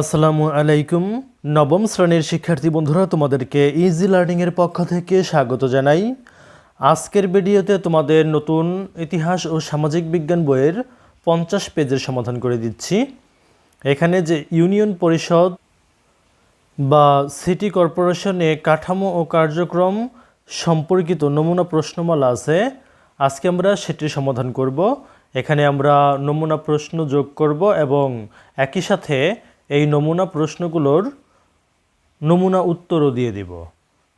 আসসালামু আলাইকুম। নবম শ্রেণির শিক্ষার্থী বন্ধুরা, তোমাদেরকে ইজি লার্নিংয়ের পক্ষ থেকে স্বাগত জানাই। আজকের ভিডিওতে তোমাদের নতুন ইতিহাস ও সামাজিক বিজ্ঞান বইয়ের পঞ্চাশ পেজের সমাধান করে দিচ্ছি। এখানে যে ইউনিয়ন পরিষদ বা সিটি কর্পোরেশনে কাঠামো ও কার্যক্রম সম্পর্কিত নমুনা প্রশ্নমালা আছে, আজকে আমরা সেটির সমাধান করব। এখানে আমরা নমুনা প্রশ্ন যোগ করব এবং একই সাথে এই নমুনা প্রশ্নগুলোর নমুনা উত্তরও দিয়ে দিব।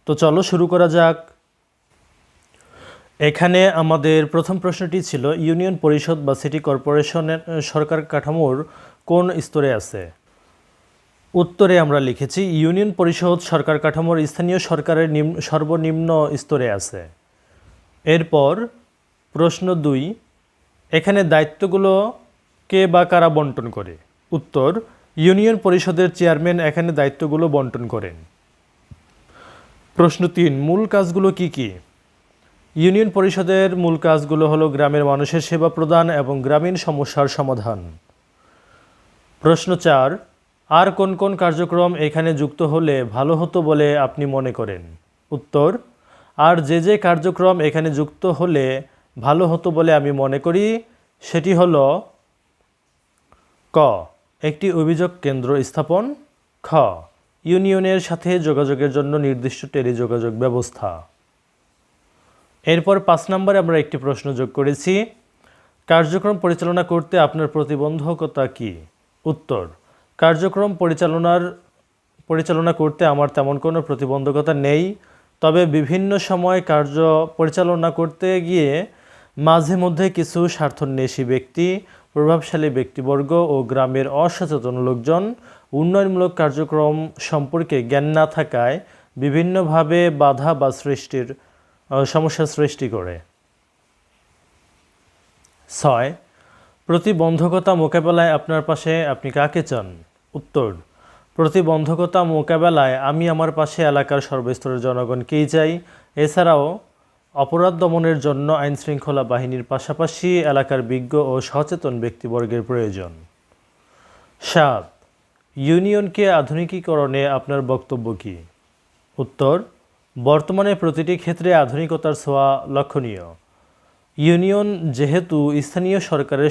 তো চলো শুরু করা যাক। এখানে আমাদের প্রথম প্রশ্নটি ছিল, ইউনিয়ন পরিষদ বা সিটি কর্পোরেশনের সরকার কাঠামোর কোন স্তরে আছে? উত্তরে আমরা লিখেছি, ইউনিয়ন পরিষদ সরকার কাঠামোর স্থানীয় সরকারের নিম্ন, সর্বনিম্ন স্তরে আছে। এরপর প্রশ্ন দুই, এখানে দায়িত্বগুলো কে বা কারা বন্টন করে? উত্তর ইউনিয়ন পরিষদের চেয়ারম্যান এখানে দায়িত্বগুলো বন্টন করেন। প্রশ্ন তিন, মূল কাজগুলো কি কি? ইউনিয়ন পরিষদের মূল কাজগুলো হলো গ্রামের মানুষের সেবা প্রদান এবং গ্রামীণ সমস্যার সমাধান। প্রশ্ন চার, আর কোন কোন কার্যক্রম এখানে যুক্ত হলে ভালো হতো বলে আপনি মনে করেন? উত্তর, আর যে যে কার্যক্রম এখানে যুক্ত হলে ভালো হতো বলে আমি মনে করি, সেটি হলো ক একটি অভিযোগ কেন্দ্র স্থাপন। খ, ইউনিয়নের সাথে যোগাযোগের জন্য নির্দিষ্ট টেলিযোগাযোগ ব্যবস্থা। এরপর পাঁচ নম্বরে আমরা একটি প্রশ্ন যোগ করেছি। কার্যক্রম পরিচালনা করতে আপনার প্রতিবন্ধকতা কি? উত্তর, কার্যক্রম পরিচালনার, পরিচালনা করতে আমার তেমন কোনো প্রতিবন্ধকতা নেই। তবে বিভিন্ন সময় কার্য পরিচালনা করতে গিয়ে মাঝে মধ্যে কিছু স্বার্থন্বেষী ব্যক্তি, প্রভাবশালী ব্যক্তিবর্গ ও গ্রামের অসচেতন লোকজন উন্নয়নমূলক কার্যক্রম সম্পর্কে জ্ঞান না থাকায় বিভিন্নভাবে বাধা বা সৃষ্টির সমস্যা সৃষ্টি করে। ছয়, প্রতিবন্ধকতা মোকাবেলায় আপনার পাশে আপনি কাকে চান? উত্তর, প্রতিবন্ধকতা মোকাবেলায় আমি আমার পাশে এলাকার সর্বস্তরের জনগণকেই চাই? এছাড়াও অপরাধ দমনের জন্য আইন শৃঙ্খলা বাহিনীর পাশাপাশি এলাকার বিজ্ঞ ও সচেতন ব্যক্তিবর্গের প্রয়োজন। সাত, ইউনিয়নকে আধুনিকীকরণে আপনার বক্তব্য কী? উত্তর, বর্তমানে প্রতিটি ক্ষেত্রে আধুনিকতার ছোঁয়া লক্ষণীয়। ইউনিয়ন যেহেতু স্থানীয় সরকারের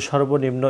সর্বনিম্ন